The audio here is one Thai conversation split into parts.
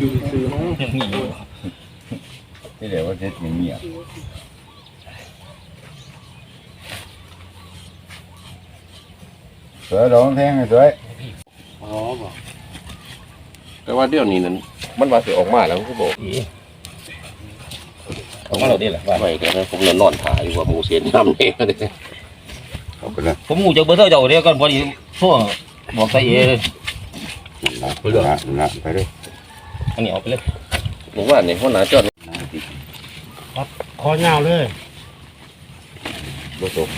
ยังมีอยู่ที่เดี๋ยวว่าเจ็ดเงียบสวยร้องเพลงสวยอ๋อบอกแต่ว่าเดี๋ยวนี้นั้นมันว่าสิออกมาแล้วก็บอกของเราดีแหละว่าไม่แต่นะผมเลยนอนถ่ายอยู่ว่าหมูเสียนน้ำเองเลยเอาไปเลยผมงูจากเบอร์เท่าเจ้าเดียวกันพอดีทั่วบอกใส่เอเละละละไปเลย อันนี้เอาไปเลยผมว่าเนี่ยหัวหน้าจอดคอยาวเลยบ่ตก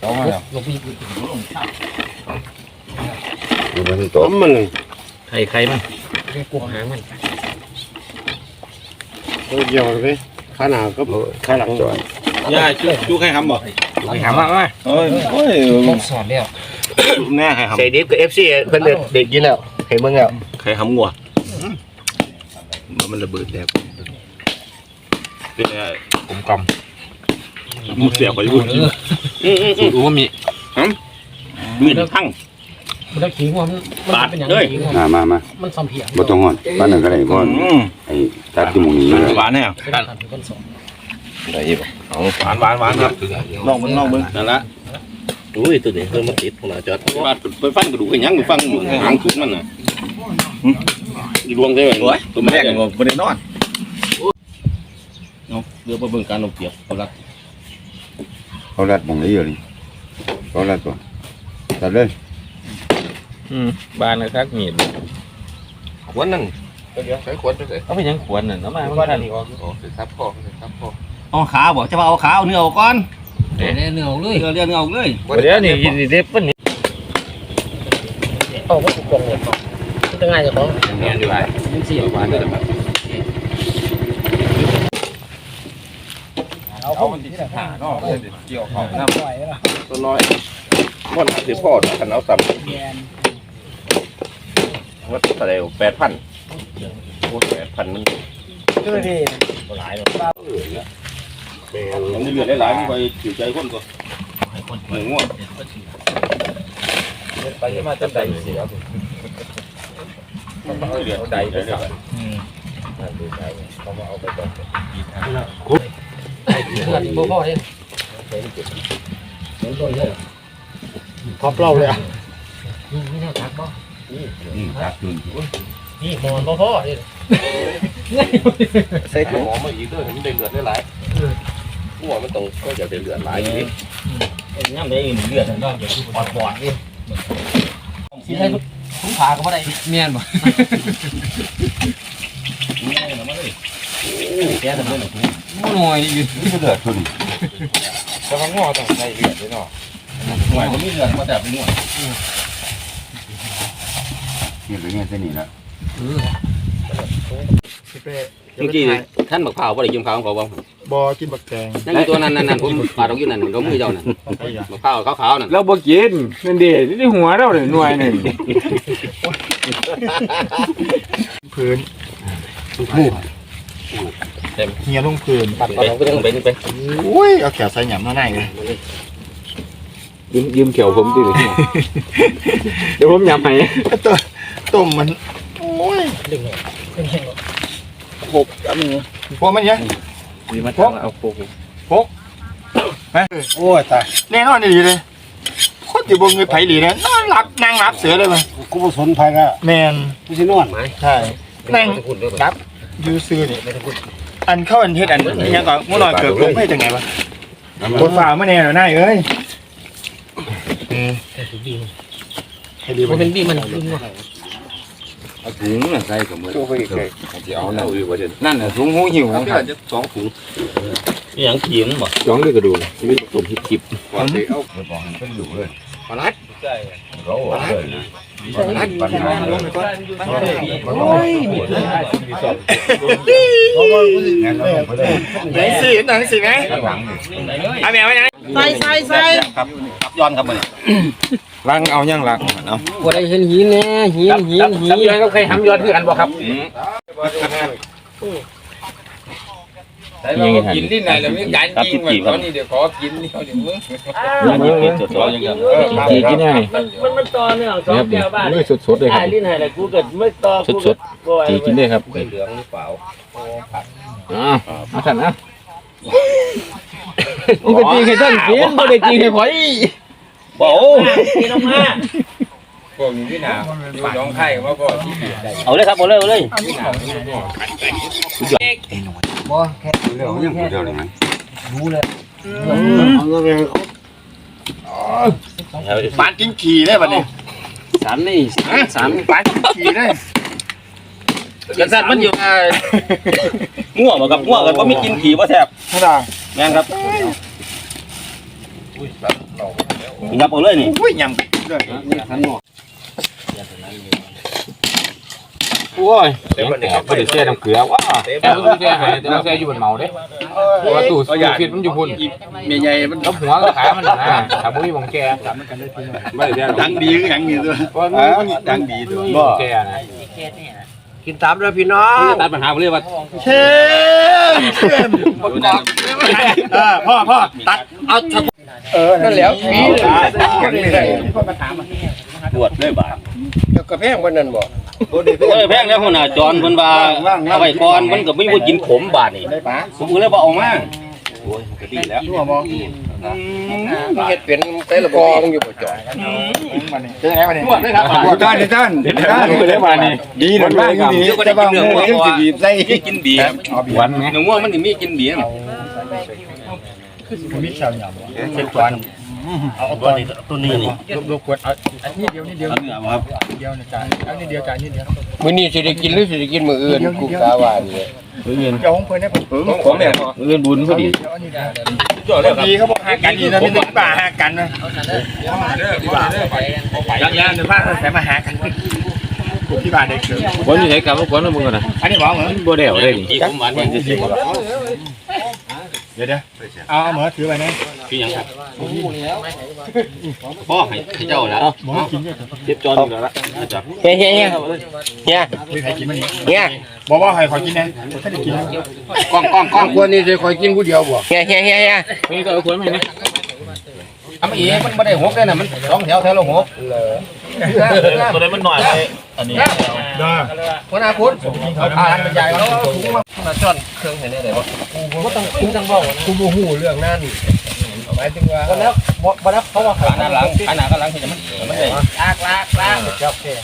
เอามาแล้วลงไปยืนดูมันตต้กมมันเลยไข่ไข่มันกูหางมัน ตัวเดียวเลยขาหนาก็ขาหลังจอยย่าจุจุใครทำบ่ไข่หามาว่าเอ้ยโอ้ยต้องสอนแล้วแม่ใครทำใส่ดิฟกับเอฟซีเพิ่นเด็กเด็กกินแล้วเห็นมึงแล้วใครทำงัวมันระเบิดแล้วเป็นไงผมกลมมุดเสียวไปพูดกินำสูตรอูมามิมีทั้ง มันได้ขิงว่ามันปาดเลยมามามามันซ้ำเพียงบ่ต้องห่อนบ้านนั้นก็ได้บ่อืมไอ้ตัดที่หมุงนี้เลยหวานแน่มันสองได้อีกเอาหวานหวานหวานครับลองมึงลองมึงนั่นละอุ้ยตัวนี้เพิ่มมาติดหัวหน้าจอดว่าไปฟันกระดูกให้ยังไปฟังอยู่หางสุดมันน่ะอีรวงได้ไหมโอ้ยตัวแรกมันไม่ได้นอนเรือประเบิ่งการลงเปียกเขารักเขารัดหมุงนี้อยู่นี่เขารัดตัวตัดเลย อืมบานนะครับมีดขวดนั่นเดี๋ยวใช้ขวดไปเลยเอาไปยังขวนน่ะน้ำมันมันทันโอ้สิครับพ่อสิครับพ่อเอาขาบ่จะมาเอาขาเอาเนื้อออกก่อนเนื้อเนื้อเลยเนื้อเนื้อเนื้อออกเลยเดี๋ยวนี่ยินดีเด็บปนนี่เอาว่าถูกกองเลยมันจะง่ายจะของแม่นอยู่ไอ้มันเสียหวานได้แบบเอามันติดขาเนาะเกี่ยวของน้ปล่อยแล้วตัวน้อยมันสิพ่อขันเอาสับแมน ว่าเท่าไหร่แปดพันโอ้แปดพันมันก็ดีหลายมันเลือดหลายๆมันไปถือใจคนก็หนึ่งง่วงไปมาจนใดเสียเลือดใจเลยครับบ่พ่อเนี่ยพอเปล่าเลยอะนี่ไม่น่าทักบ่ นี่ตัดจุนนี่หมอนบ่อพ่อเนี่ใส่ถุงหอมมาอีกด้วยมันได้เลือดได้หลายหัวมันต้องก็อยากได้เลือดหลายอยู่นี่ย่ำได้เลือดก็เดี๋ยวปอดปอดนี่สิให้ถุงผ้าก็บ่ได้เมียนบ่แกทำได้หรือถุงหน่อยดินี่ก็เดือดทุนแต่ว่างอต้องใส่เลือดด้วยเนาะหน่วยมันมีเลือดมาแต่เป็นหน่วย นี่เป็นไงเส้นนี้ละเมื่อกี้ท่านบักเผาบ่ได้กินข้าวของเขาบ่บ่กินบักแกงนั่นอยู่ตัวนั้นนั่นผมปาดออกอยู่นั่นก็มือเจ้านั่นบักเผาขาวๆนั่นเราบ่กินนั่นเดีที่หัวเราเลยหน่วยหนึ่งพื้นเฮียลงพื้นปัดเอาไปทางไปนี่ไปอุ้ยเอาแขวใส่หยำมาไหนเลยยืมยืมเขียวผมดิเดี๋ยวผมยำให้ ตัวต้มมันโอ้ยดึงเลยหกอันนี้พวกมันเนี้ยมีมาทางเอาโปกโอ้ยตายแน่นอนดีเลยโคตรอยู่บนเงยไผ่ดีเลยนอนหลับนั่งรับเสือเลยมันกูผสมไผ่แล้วแมนกูสินอนใช่นั่งรับยูซื้อนี่อันเข้าอันเฮ็ดอันนี้ยังก่อนมื่อหน่อยเกิดลงไม่จังไงวะบนฝ่ามาแน่หน่อยนายเอ้ยให้ดีมันเป็นดีมัน เอาถุงน่ะใส่กับมือตัวไปอีกเลยจะเอานั่นเอาอยู่ว่าเด่นนั่นน่ะถุงหูหิวเอาของเดี๋ท่านยวจะสองถุงอย่างกินบ่จ้องด้วยกระดูกชีวิตผมฮิปกิบกว่าสิเอาเดี๋ยวบอกให้เพิ่นอยู่เลยปลาลัดเขาเอาเลยนะปัญหาเลยโอ้ยมีเพื่อนงั้นเราต้องไปเลยไหนสิหนังสิไหมข้างหลังนี่เอาแมวไว้ไหนใส่ใส่ใส่ครับครับย้อนครับมัน ลังเอายังลังเอาบ่ได้เห็นหินแน่หินหินหินทำยอดก็เคยทำยอดคือกันบ่ครับแต่เรากินที่ไหนแล้วมีการยิงมันตอนนี้เดี๋ยวขอกินนี่เขาเดี๋ยวมึงกินสดๆอย่างเดียวจีกินได้มันมันมันตอนเนี่ยสองครับแก้วบ้านนี่สดๆเลยคอ่ารับลิ้นไหนล่ะกูเกิดไม่ต่อกูสดจีกินได้ครับเหลืองหรือเปล่าอ่าเอาท่านนะนี่ก็จีให้ท่านกินไม่ได้จีให้ข่อย โอ้กินออกมาพวกนี้พี่นาอยู่น้องไข่มาก็ที่เบียดได้เอาเลยครับเอาเลยเอาเลยเรื่องยังเดียวเลยมั้ยปานกินขี่ได้บัดนี้สามนี่สามปานกินขี่ได้กันสัตว์มันอยู่ง่วงบ่ครับง่วงกันบ่มีกินขี่บ่แซ่บธรรมดาแม่นครับ งับเอาเลยนี่อุ้ยยำเลยโอ้ยเดี๋ยวมันไม่ได้แช่น้ำเกลือว้าแต่ไม่ได้แช่ให้แต่ว่าแช่อยู่บนเมาเด้เพราะว่าตู้ตู้ฟิตมันอยู่พุ่นเมียใหญ่มันแล้วหัวก็ขามันนะถ้าบ่มีวงแกไม่ได้แช่หรอกดังดีก็ยังมีตัวเพราะมันดังดีด้วยวงแกนะกินตามแล้วพี่น้องตัดปัญหาไปเลยว่าเข้มเข้มประกอบเอ อพ่อพ่อตัดเอาเออนั่นแล้วผีเลยปวดเลยบาดกระแพงวันนั้นบ่เอ้ยแพงแล้วหัวหน้าจอนเพิ่นว่าเอาไว้ก่อนมันก็ไม่บ่กินขมบาดนี่ผมก็เลยบ่เอามาโอ้ยก็ดีแล้วมันเฮ็ดเป็นแต่ละกองอยู่บ่จ่อยเจอไงมาเนี่ยปวดเลยครับท่านท่านท่านไม่ได้มานี่ดีนะบ้างดีแต่บางมือยังสิบีบใส่มีกินบีครับวันไงหนูว่ามันสิมีกิน บีนะมิชาวหยำเช็ดจวนเอาตัวนี้ตัวนี้นี่รบกวนเอาอันนี้เดียวนี่เดียวเอาเนื้อมาครับเดียวนะจ๊ะอันนี้เดียวจ้ะนี่เดียวมื้อนี้สิได้กินหรือสิได้กินมื้ออื่นกูกะว่านี่เงินเดี๋ยวผมเพิ่นให้ผมผมแม่เงินบุญพอดีเดี๋ยวอันนี้เดียวดีเขาบอกหากันดีนะมีแต่ป่าหากันนะยังยังเดี๋ยวพาใส่มาหากันกลุ่มที่บ้านเด็กเสือวันนี้ให้กลับมาก่อนนะมึงก่อนนะอันนี้บอกเหรอบ่ได้เอาได้นี่ที่ผมหวานเห็นสิ เดี๋ยวเดี๋ยวเอาเหมือถือไปนะพี่ยังครับบ่ให้เจ้าแล้วหมูกินเนี่ยเจ็บจอนอยู่แล้วละเฮียเฮียเฮียเฮียไม่ใครกินมันนี่เฮียบอกว่าใครขอกินนะถ้าได้กินนะกองกองกองควรนี่สิคอยกินผู้เดียวบ่เฮียเฮียเฮียเฮียนี่ก็เอาคนไม่นี่เอามาอีกมันบ่ได้หกได้น่ะมันสองแถวแถวละหกตัวนี้มันหน่อยไปอันนี้ เด้อหัวหน้าคุณเอาทานบรรยายว่ามาจอนเครื่องเห็นได้ไหนบ่กูก็ต้องกูต้องบอกกูบ่ฮู้เรื่องนั้นหมายถึงว่าแล้วบ่แล้วเขาว่าขาหน้าหลังขาหน้ากับหลังที่จะมันมันได้ลากลากลาก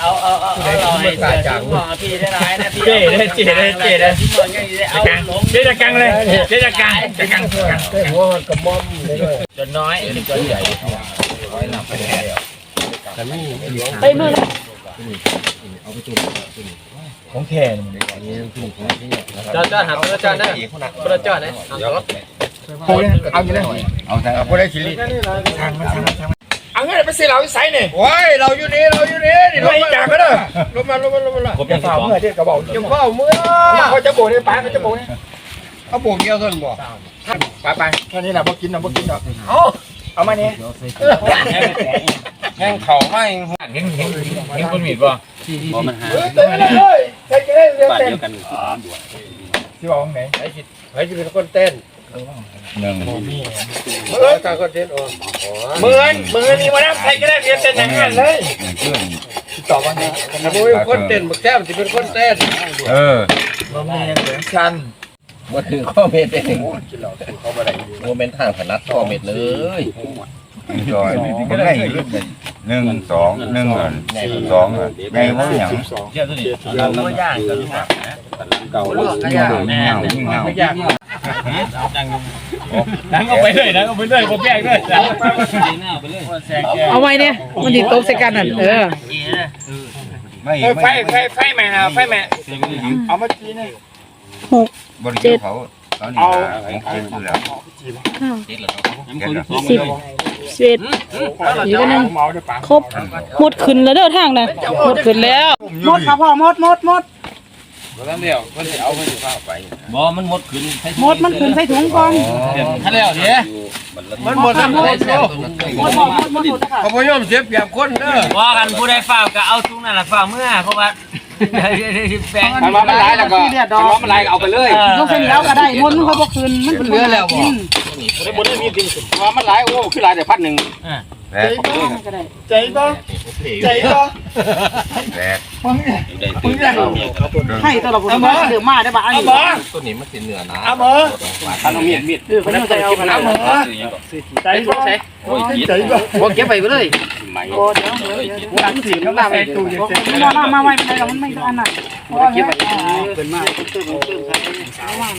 เอาเอาเอาเอาเอาไอ้เสือที่มองพี่ได้ไรนะพี่เจ๊ได้เจ๊ได้เจ๊ได้ที่มองยังได้เอาลงเจ๊จะกังเลยเจ๊จะกังจะกังแต่หัวมันกระม่อมเลยด้วยจนน้อยไปมือ ของแท้จอดจอดหาพระเจอดนะพระเจอดนะโอ้ยเอาอยู่เลยเอาใช่เอาได้ชิลิทางมันทางมาทางเอาเงินไปซื้อเราใส่เนี่ยโอ้ยเราอยู่นี่เราอยู่นี่นี่ลงมาจากก็ได้ลงมาลงมาลงมาผมยังสิฝ่าเมื่อที่กระบอกยังเฝ้าเมื่อเขาจะโบกเนี่ยป้าเขาจะโบกเนี่ยเอาโบกเดียวเท่านั้นบ่ไปไปแค่นี้แหละพวกกินนะพวกกินดอกเอาเอามาเนี่ย แห้งเข่าไม่เห็นเห็นเห็นคนมีดป่ะบ่มันหาเฮ้ยเต็มเลยใส่กันได้เรียนบ้านเต็มเดียวกันที่บอกไหนใครจะเป็นคนเต้นหนึ่งเออการคนเต้นอ๋อมือเมื่อนี่มานั่งใส่กันได้เรียนเต็มอย่างนั้นเลยเพื่อนต่อวันนี้ถ้าบ่เป็นคนเต้นบักแก้มสิเป็นคนเต้นเออเรามีเหมือนกันบ่ถือข้อเม็ดเองโมเมนต์ทางถนัดข้อเม็ดเลยจอยมันให้ หนึ่งสองหนึ่งอะสองอะไงว่าอย่างเจ้าตัวนี้เราบ่ย่างกันครับเก่ายิ่งเหงายิ่งเหงายิ่งเหงาไม่ยากนั่งเอาไปเลยนั่งเอาไปเลยผมแยกเลยเอาไว้เนี่ยมันติดตบใส่กันนั่นเออไม่ไฟไม่ไฟไฟแม่นะไฟแม่เอามาจีนี่บริษัทเขา ตอนนี้ผมคิดดูแล้วสิบสิบเอ็ดอยู่กันนึงเมาด้วยปากครบหมดขึ้นแล้วเด้อทางนะหมดขึ้นแล้วหมดค่ะพ่อหมดหมดหมดบ่มันหมดขึ้นหมดมันขึ้นใส่ถุงก่อนถ้าแล้วเด้มันหมดทั้งหมดหมดหมดหมดหมดหมดค่ะพอพยอมเสียเปรียบคนเด้อว่ากันผู้ใดฝ่าก็เอาทุกนั่นแหละฝ่าเมื่อเพราะว่า แปลงมันว่ามันหลายแล้วก็มันว่ามันหลายก็เอาไปเลยต้องเส้นแล้วก็ได้มนต์เขาบ่คืนมันเป็นเหลือแล้วบ่กินได้บ่ได้มีกินว่ามันหลายโอ้คือหลายแต่พันหนึ่งแรกก็ได้ใจบ่ใจบ่แรกมึงอยากให้ตลอดผมมาเดือมาได้บ่อันเอานี้บ่ตัวนี้มันสิเนื้อนะเอาบ่พันเอามีดมีดเออเขาจะใจเอาขนาดเอาบ่ใจบ่ใจบ่บ่เก็บไปเลย ใหมโอ้เดี๋ยวเดี๋ยวเดี๋ยวหลังสีน้ำมาใส่ตู้เย็นไม่มามาไว้ไม่ได้หรอกมันไม่ได้อันน่ะเก็บไปเป็นมากเติมเติมา